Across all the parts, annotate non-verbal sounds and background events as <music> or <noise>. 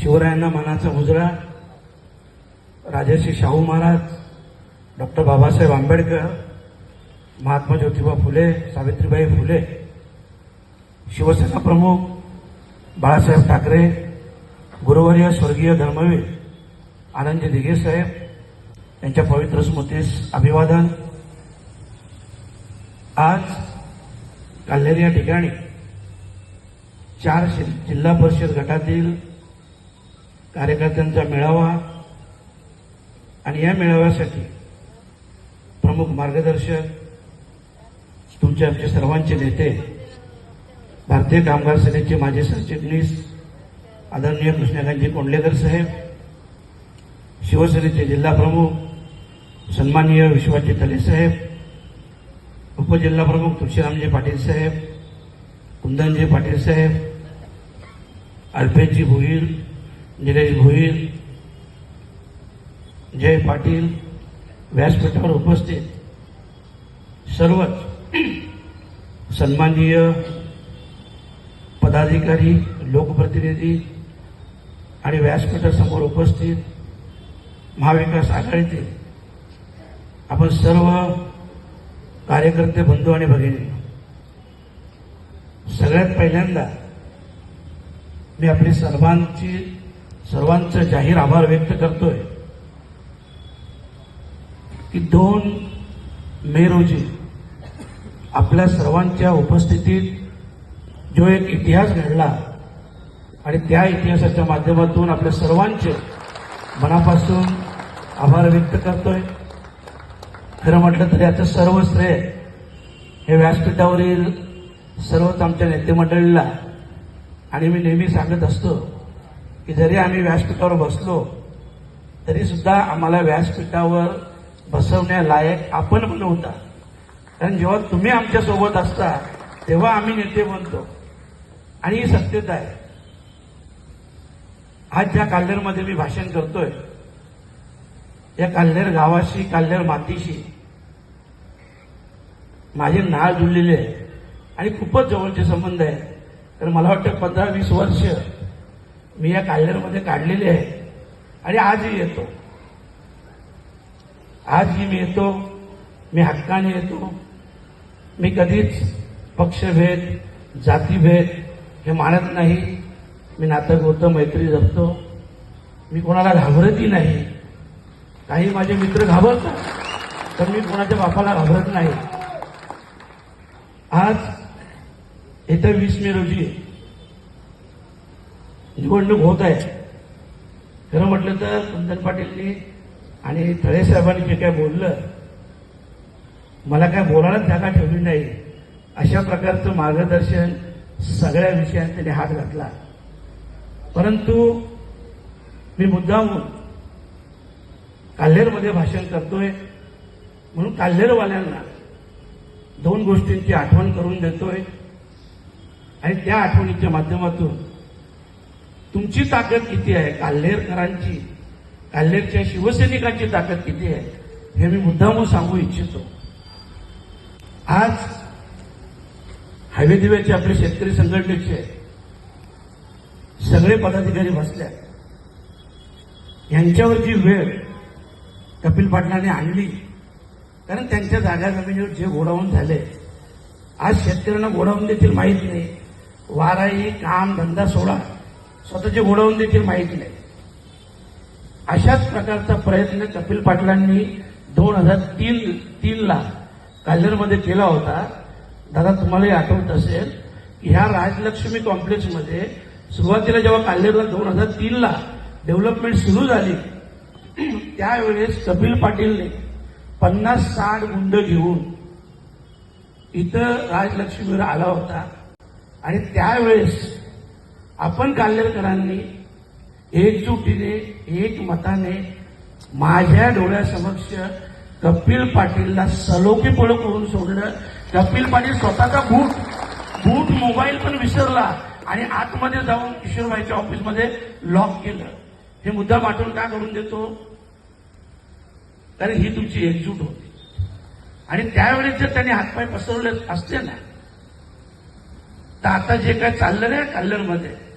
शिवरायांना मानाचा मुजरा राजर्षी शाहू महाराज डॉक्टर बाबासाहेब आंबेडकर महात्मा ज्योतिबा फुले सावित्रीबाई फुले शिवसेना प्रमुख बाळासाहेब ठाकरे गुरुवर्य स्वर्गीय धर्मवीर आनंदजी दिघे साहेब यांच्या पवित्र स्मृतीस अभिवादन. आज काल्हेर या ठिकाणी चार शि- जिल्हा परिषद गटातील कार्यकर्त्यांचा मेळावा आणि या मेळाव्यासाठी प्रमुख मार्गदर्शक तुमचे आमचे सर्वांचे नेते भारतीय कामगार सेनेचे माजी सरचिटणीस आदरणीय कृष्णकांतजी कोंडलेकर साहेब शिवसेनेचे जिल्हा प्रमुख सन्माननीय विश्वाजी तले साहेब उपजिल्हाप्रमुख तुळशीरामजी पाटील साहेब कुंदनजी पाटील साहेब अल्पेशजी भोईर निलेश भोईर जय पाटील व्यासपीठावर उपस्थित सर्वच सन्माननीय पदाधिकारी लोकप्रतिनिधी आणि व्यासपीठासमोर उपस्थित महाविकास आघाडीतील आपण सर्व कार्यकर्ते बंधू आणि भगिनी सगळ्यात पहिल्यांदा मी आपली सर्वांची सर्वांचं जाहीर आभार व्यक्त करतोय की दोन मे रोजी आपल्या सर्वांच्या उपस्थितीत जो एक इतिहास घडला आणि त्या इतिहासाच्या माध्यमातून आपल्या सर्वांचे मनापासून आभार व्यक्त करतोय. खरं म्हटलं तरी याचं सर्व श्रेय हे व्यासपीठावरील सर्वच आमच्या नेते मंडळीला आणि मी नेहमी सांगत असतो की जरी आम्ही व्यासपीठावर बसलो तरी सुद्धा आम्हाला व्यासपीठावर बसवण्यालायक आपण बनवता कारण जेव्हा तुम्ही आमच्यासोबत असता तेव्हा आम्ही नेते बनतो. आणि ही सत्यता आहे. आज ज्या काल्हेरमध्ये मी भाषण करतोय. या काल्हेर गावाशी काल्हेर मातीशी माझे नाळ जुळलेले आहे. आणि खूपच जवळचे संबंध आहे. तर मला वाटतं पंधरा वीस वर्ष मी या काल्हेरमध्ये काढलेले आहे. आणि आजही येतो. आजही मी येतो. मी हक्काने येतो. मी कधीच पक्षभेद जातीभेद हे मानत नाही. मी नातं होतं मैत्री जपतो. मी कोणाला घाबरतही नाही. काही माझे मित्र घाबरतात तर मी कोणाच्या बापाला घाबरत नाही. आज येत्या वीस मे रोजी निवडणूक होत आहे. खरं म्हटलं तर कुंदन पाटीलनी आणि तळे साहेबांनी जे काय बोललं मला काय बोलायला जागा ठेवली नाही. अशा प्रकारचं मार्गदर्शन सगळ्या विषयांत त्यांनी हात घातला. परंतु मी मुद्दामून काल्हेरमध्ये भाषण करतोय म्हणून काल्हेरवाल्यांना दोन गोष्टींची आठवण करून देतोय आणि त्या आठवणीच्या माध्यमातून तुमची ताकद किती आहे? काल्हेरकरांची काल्हेरच्या शिवसैनिकांची ताकद किती आहे? हे मी मुद्दामून सांगू इच्छितो. आज हायवे दिव्याचे आपले शेतकरी संघटनेचे सगळे पदाधिकारी बसल्या. यांच्यावरची वेळ कपिल पाटलाने आणली कारण त्यांच्या जागा जमिनीवर जे गोडाऊन झाले आज शेतकऱ्यांना गोडाऊन देखील माहीत नाही. वाराही काम धंदा सोडा. स्वतःचे गोडाऊन देखील माहीत नाही अशाच प्रकारचा प्रयत्न कपिल पाटलांनी दोन हजार तीन तीनला काल्हेरमध्ये केला होता. दादा तुम्हालाही आठवत असेल की ह्या राजलक्ष्मी कॉम्प्लेक्समध्ये सुरुवातीला जेव्हा काल्हेरला दोन हजार तीनला डेव्हलपमेंट सुरू झाली त्यावेळेस कपिल पाटीलने पन्नास साठ गुंड घेऊन इथं राजलक्ष्मीवर आला होता. आणि त्यावेळेस आपण काल्हेरकरांनी एकजुटीने एक मताने माझ्या डोळ्यासमक्ष कपिल पाटीलला सलोखी पळ करून सोडलं. कपिल पाटील स्वतःचा बूट बूट मोबाईल पण विसरला आणि आतमध्ये जाऊन किशोरबाईच्या ऑफिसमध्ये लॉक केलं. हे मुद्दा पाठवून का करून देतो? कारण ही तुमची एकजूट होती. आणि त्यावेळेस जर त्यांनी हातपाय पसरवले असते ना तर आता जे काय चाललं ना कल्याणमध्ये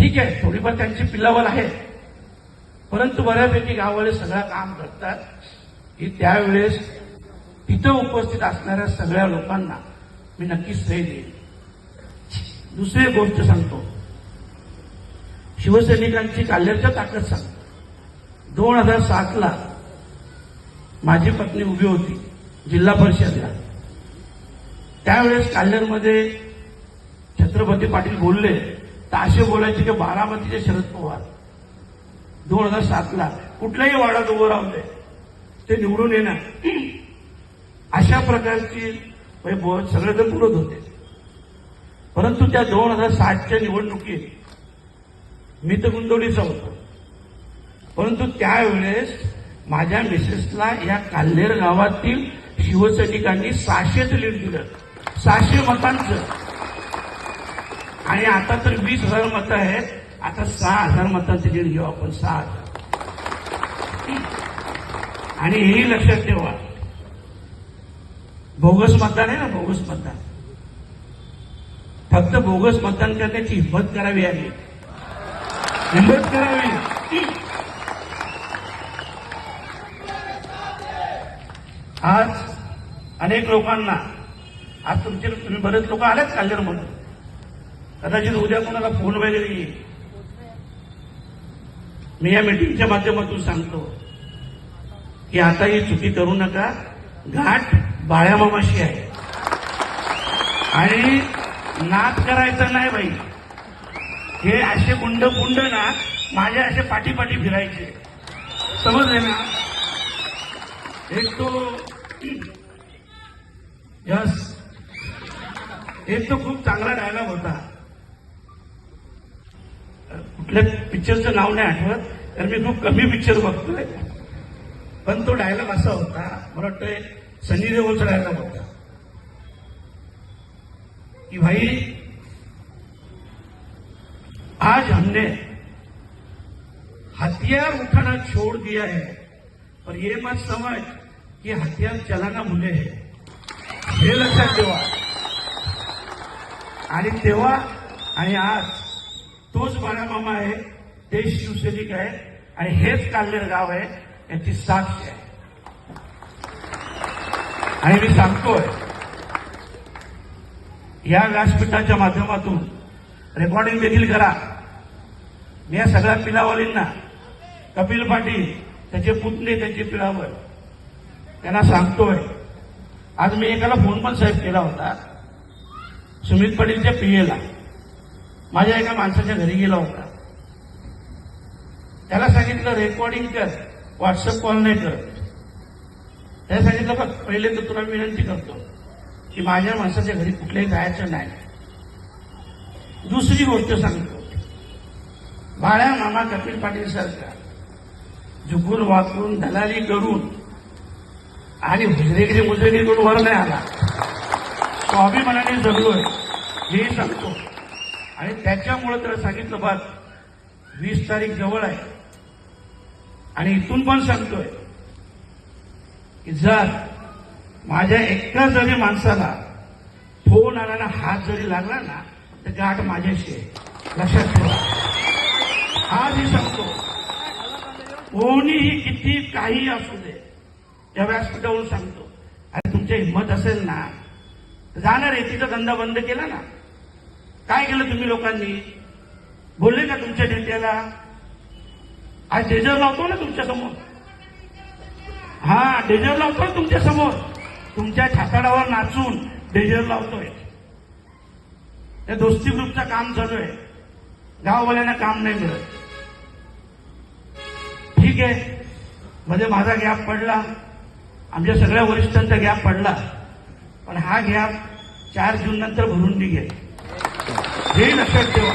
ठीक आहे थोडीफार त्यांची पिल्लावल आहे. परंतु बऱ्यापैकी गाववाले सगळं काम करतात. की त्यावेळेस तिथं उपस्थित असणाऱ्या सगळ्या लोकांना मी नक्कीच श्रेय देईन. दुसरी गोष्ट सांगतो. शिवसैनिकांची काल्यरच्या ताकद सांगतो. दोन हजार सातला माझी पत्नी उभी होती जिल्हा परिषदला. त्यावेळेस काल्यरमध्ये छत्रपती पाटील बोलले तर असे बोलायचे की बारामतीचे शरद पवार. दोन हजार सातला. कुठल्याही वार्डात उभं राहले ते निवडून येणार. <clears throat> अशा प्रकारची म्हणजे सगळेजण बोलत होते. परंतु त्या दोन हजार सातच्या निवडणुकीत मी तर गुंदवडीचा होतो. परंतु त्यावेळेस माझ्या मिसेसला या काल्हेर गावातील शिवसैनिकांनी सहाशेच लीड दिलं. सहाशे मतांचं. आणि आता तर वीस हजार मतं आहेत. आता सहा हजार मतांचं लीड घेऊ आपण सहा हजार. आणि हेही लक्षात ठेवा. बोगस मतदान आहे ना बोगस मतदान. फक्त बोगस मतदान करण्याची हिंमत करावी आली हिंमत करावी. आज अनेक लोकांना आज तुमचे तुम्ही बरेच लोक आलेच काल्लेर म्हणून कदाचित उद्या कोणाला फोन वगैरे येईल. मी या मीटिंगच्या माध्यमातून सांगतो की आता ही चुकी करू नका. घाट बाळ्यामामाशी आहे. आणि नाद करायचा नाही बाई. हे असे गुंड गुंड ना माझ्या असे पाठी पाठी फिरायचे. समजले ना? एक तो यस. एक तो खूप चांगला डायलॉग होता. कुठल्या पिक्चरचं नाव नाही आठवत तर मी खूप कमी पिक्चर बघतोय. पण तो डायलॉग असा होता मला वाटतंय सनी देओलचा डायलॉग होता. कि भाई आज हमने हथियार उठाना छोड़ दिया है पर ये मत समझ कि हथियार चलाना मुले है। हे लक्षात ठेवा। आणि तेव्हा आणि आज तोच बाळामामा आहे ते शिवसैनिक आहे आणि हेच काल्लेर गाव आहे याची साक्ष आहे. आणि मी सांगतोय या व्यासपीठाच्या माध्यमातून रेकॉर्डिंग देखील करा. मी या सगळ्या पिलावलींना कपिल पाटील त्याचे पुतणे त्यांचे पिलावर त्यांना सांगतोय. आज मी एकाला फोन पण साहेब केला होता सुमित पाटीलच्या पीएला माझ्या एका माणसाच्या घरी गेला होता. त्याला सांगितलं रेकॉर्डिंग कर व्हॉट्सअप कॉल नाही कर त्याला सांगितलं बघ पहिले तर तुला विनंती करतो की माझ्या माणसाच्या घरी कुठल्याही जायचं नाही. दुसरी गोष्ट सांगतो. बाळ्या मामा कपिल पाटील सरकार झुकून वाकून दलाली करून आणि हुजरेगिरी मुजरेगिरी करून वर नाही आला. स्वाभिमानाने जगलोय हे सांगतो. आणि त्याच्यामुळे तर सांगितलं बा वीस तारीख जवळ आहे. आणि इथून पण सांगतोय की जर माझ्या एका जरी माणसाला फोन आणायला हात जरी लागला ना तर गाठ माझ्याशी आहे. लक्षात ठेवा. आजही सांगतो कोणीही किती काही असू दे. त्या व्यासपीठावरून सांगतो आणि तुमची हिंमत असेल ना जाणार आहे. तिचा धंदा बंद केला ना काय केलं तुम्ही लोकांनी? बोलले का तुमच्या नेत्याला? आज डेजर लावतो ना तुमच्यासमोर. हा डेजर लावतो ना तुमच्यासमोर. तुमच्या छाताडावर नाचून डेजर लावतोय. त्या दोस्ती ग्रुपचं काम चालू आहे. गाववाल्यांना काम नाही मिळत. ठीक आहे. मध्ये माझा गॅप पडला. आमच्या सगळ्या वरिष्ठांचा गॅप पडला. पण हा गॅप चार जून नंतर भरून निघेल. हे लक्षात ठेवा.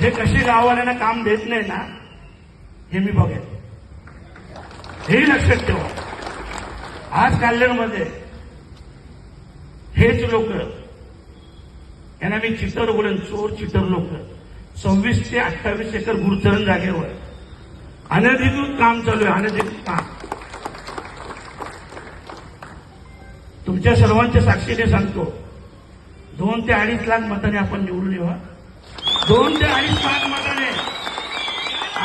हे कसे गाववाल्यांना काम देत नाही ना हे मी बघेन. हे लक्षात ठेवा. आज कल्याणमध्ये हेच लोक यांना मी चितर बोलेन चोर चितर लोक सव्वीस ते अठ्ठावीस एकर गुरुचरण जागेवर अनधिकृत काम चालू आहे अनधिकृत काम. तुमच्या सर्वांच्या साक्षीने सांगतो दोन ते अडीच लाख मताने आपण निवडून येऊ दोन ते अडीच लाख मताने.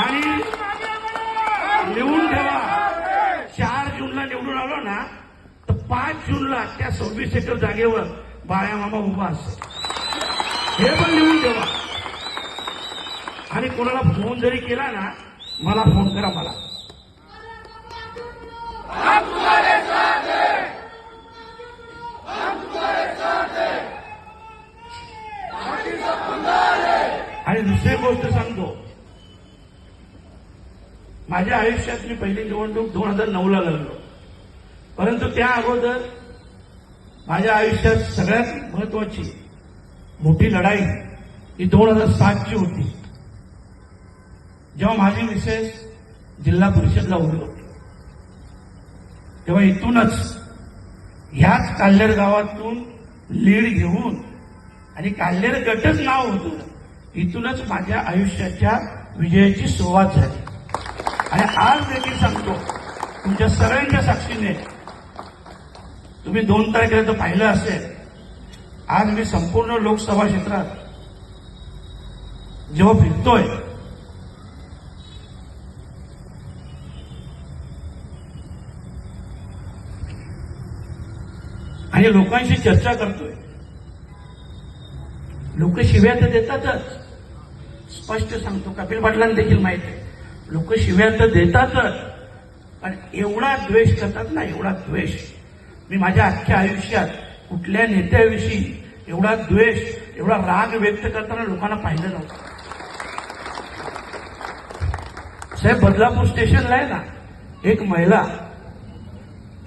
आणि लिहून ठेवा. चार जूनला निवडून आलो ना तर पाच जूनला त्या सव्वीस एकर जागेवर बाळ्यामामा उभा असतो. हे पण लिहून ठेवा. आणि कोणाला फोन जरी केला ना मला फोन करा मला. दुसरी गोष्ट सांगतो. माझ्या आयुष्यात मी पहिली निवडणूक दोन हजार नऊला लढलो. परंतु त्या अगोदर माझ्या आयुष्यात सगळ्यात महत्वाची मोठी लढाई ही दोन हजार सातची होती. जेव्हा माझी मिसेस जिल्हा परिषदला उभी होती. तेव्हा इथूनच ह्याच काल्हेर गावातून लीड घेऊन आणि काल्हेर गटच नाव होतं. इथूनच माझ्या आयुष्याच्या विजयाची सुरुवात झाली. आणि आज देखील सांगतो तुमच्या सगळ्यांच्या साक्षीने. तुम्ही दोन तारखेला तर पाहिलं असेल आज मी संपूर्ण लोकसभा क्षेत्रात जेव्हा फिरतोय आणि लोकांशी चर्चा करतोय लोक शिव्या तर देतातच स्पष्ट सांगतो कपिल पाटलांना देखील माहीत आहे. लोक शिव्या तर देतातच पण एवढा द्वेष करतात ना एवढा द्वेष. मी माझ्या अख्ख्या आयुष्यात कुठल्या नेत्याविषयी एवढा द्वेष एवढा राग व्यक्त करताना लोकांना पाहिलं नव्हतं. साहेब बदलापूर स्टेशनला आहे ना एक महिला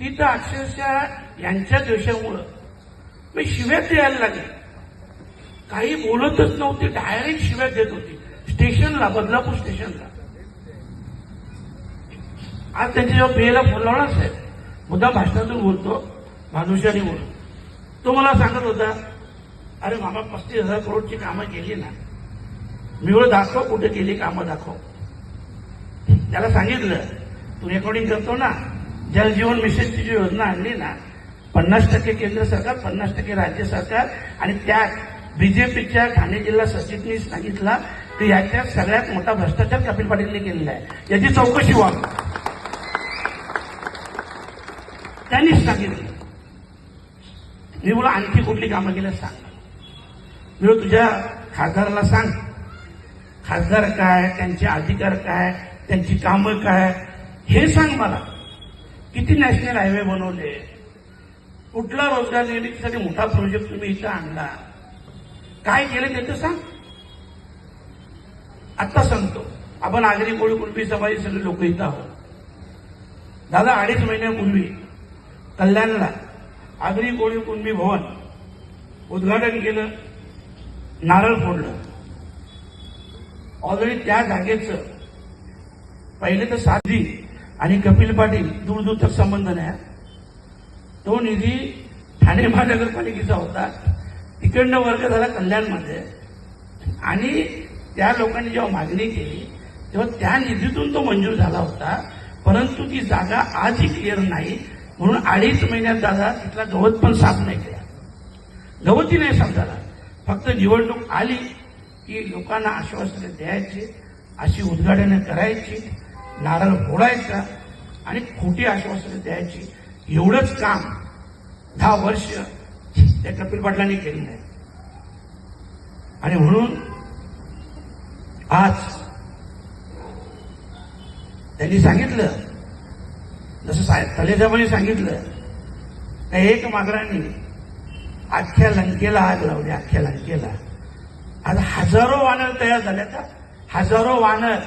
ती तर अक्षरशः यांच्या द्वेषामुळं मी शिव्यात यायला लागली. काही बोलतच नव्हती डायरेक्ट शिव्यात देत होती. स्टेशनला बदलापूर स्टेशनला आज त्यांच्या जेव्हा पेला फोन लावला साहेब मुद्दा भाषणातून बोलतो मानुषाने बोलतो. तो मला सांगत होता अरे मामा पस्तीस हजार करोडची कामं केली ना. मी दाखव कुठे केली कामं दाखव. त्याला सांगितलं तू रेकॉर्डिंग करतो ना जलजीवन मिशनची जी योजना आणली ना पन्नास टक्के केंद्र सरकार पन्नास टक्के राज्य सरकार आणि त्यात बीजेपीच्या ठाणे जिल्हा सचिवनी सांगितला की याच्यात सगळ्यात मोठा भ्रष्टाचार कपिल पाटीलने केलेला आहे. याची चौकशी व्हावी त्यांनीच सांगितलं. मी बोला आणखी कुठली कामं केल्या सांग. मी तुझ्या खासदाराला सांग. खासदार काय त्यांचे अधिकार काय त्यांची कामं काय? हे सांग मला. किती नॅशनल हायवे बनवले? कुठला रोजगार निर्मितीसाठी मोठा प्रोजेक्ट तुम्ही इथं आणला? काय केलं त्याचं सांग. आत्ता सांगतो आपण आगरी कोळी कुणबी समाजी सगळे लोक इथं आहोत. दादा अडीच महिन्यापूर्वी कल्याणला आगरी कोळी कुणबी भवन उद्घाटन केलं नारळ फोडलं. ऑलरेडी त्या जागेचं पहिले तर साधी आणि कपिल पाटील दूर दूर संबंध नाही तो निधी ठाणे महानगरपालिकेचा होता. तिकडनं वर्ग झाला कल्याणमध्ये. आणि त्या लोकांनी जेव्हा मागणी केली तेव्हा त्या निधीतून तो मंजूर झाला होता. परंतु ती जागा आजही क्लिअर नाही. म्हणून अडीच महिन्यात दादा तिथला गवत पण साफ नाही केला. गवती नाही साफ झाला. फक्त निवडणूक आली की लोकांना आश्वासने द्यायची अशी उद्घाटनं करायची नारळ फोडायचा आणि खोटी आश्वासने द्यायची. एवढंच काम दहा वर्ष त्या कपिल पाटलांनी केलं नाही आणि म्हणून आज त्यांनी सांगितलं. जसं साहेब तलेजाबाने सांगितलं. का एक मागरांनी अख्ख्या लंकेला आग लावली अख्ख्या लंकेला. आज हजारो वानर तयार झाले आता. हजारो वानर.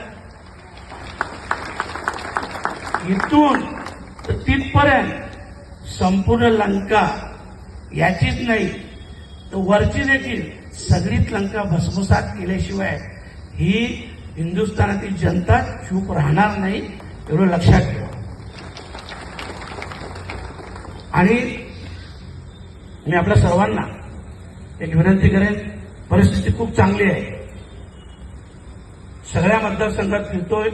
इथून तर तिथपर्यंत संपूर्ण लंका याचीच नाही तर वरची देखील सगळीच लंका भस्मसात केल्याशिवाय ही हिंदुस्थानातील जनता चूप राहणार नाही एवढं लक्षात ठेवा. आणि मी आपल्या सर्वांना एक विनंती करेन परिस्थिती खूप चांगली आहे. सगळ्या मतदारसंघात फिरतोय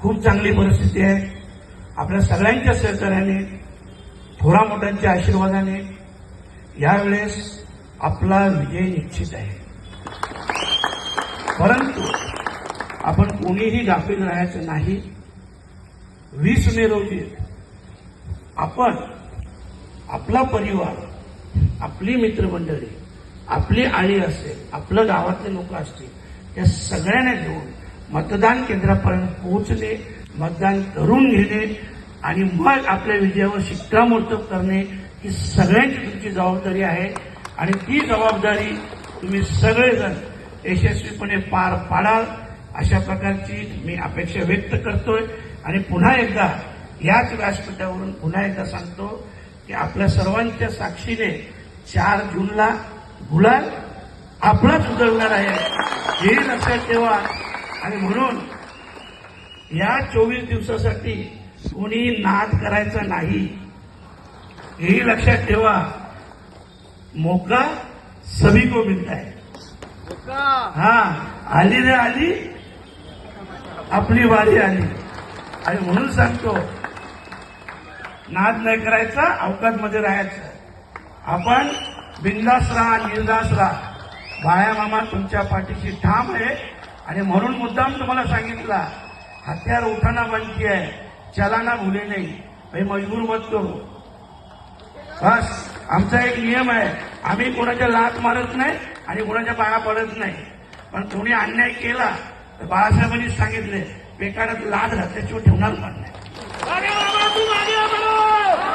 खूप चांगली परिस्थिती आहे. आपल्या सगळ्यांच्या सहकार्याने थोरा मोठ्यांच्या आशीर्वादाने यावेळेस आपला विजय निश्चित आहे. परंतु आपण कोणीही गाफील राहायचं नाही. वीस मे रोजी आपण आपला परिवार आपली मित्रमंडळी आपली आळी असेल आपलं गावातले लोक असतील या सगळ्यांना घेऊन मतदान केंद्रापर्यंत पोहोचणे मतदान करून घेणे आणि मग आपल्या विजयावर शिक्कामोर्तब करणे ही सगळ्यांची तुमची जबाबदारी आहे. आणि ती जबाबदारी तुम्ही सगळेजण यशस्वीपणे पार पाडाल अशा प्रकारची मी अपेक्षा व्यक्त करतोय. आणि पुन्हा एकदा याच व्यासपीठावरून पुन्हा एकदा सांगतो की आपल्या सर्वांच्या साक्षीने चार जूनला गुलाल आपलाच उजळणार आहे. हे लक्षात ठेवा. आणि म्हणून या चोवीस दिवसासाठी कोणी नाद करायचा नाही. हेही लक्षात ठेवा. मोका सभी को मिलता है. हा आली रे आली. आपली वारी आली. आणि म्हणून सांगतो नाद नाही करायचा अवकाशमध्ये राहायचं. आपण बिंदास राहा निर्दास राहा. बाया मामा तुमच्या पाठीशी ठाम आहे. आणि म्हणून मुद्दाम तुम्हाला सांगितला हत्यार उठाना बनती आहे. चलाना भुले नाही. भाई मजबूर मत करू. बस आमचा एक नियम आहे. आम्ही कोणाच्या लात मारत नाही आणि कोणाच्या पाया पडत नाही. पण कोणी अन्याय केला तर बाळासाहेबांनी सांगितले बेकारात लाद घातल्याशिवाय ठेवणार पण नाही.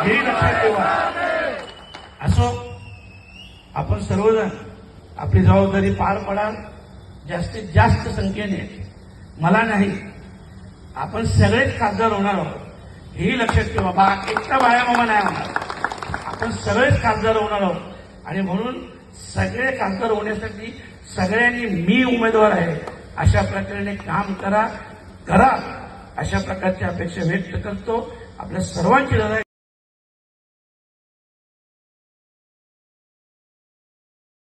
हे लक्षात ठेवा. असो आपण सर्वजण आपली जबाबदारी पार पडाल जास्तीत जास्त संख्येने. मला नाही आपण सगळेच खासदार होणार आहोत. हेही लक्षात ठेवा. बा एकटा बाया मामा नाही होणार आपण सगळेच खासदार होणार आहोत. आणि म्हणून सगळे खासदार होण्यासाठी सगळ्यांनी मी उमेदवार आहे. अशा प्रकारे काम करा करा. अशा प्रकारची अपेक्षा व्यक्त करतो. आपल्या सर्वांची लढाई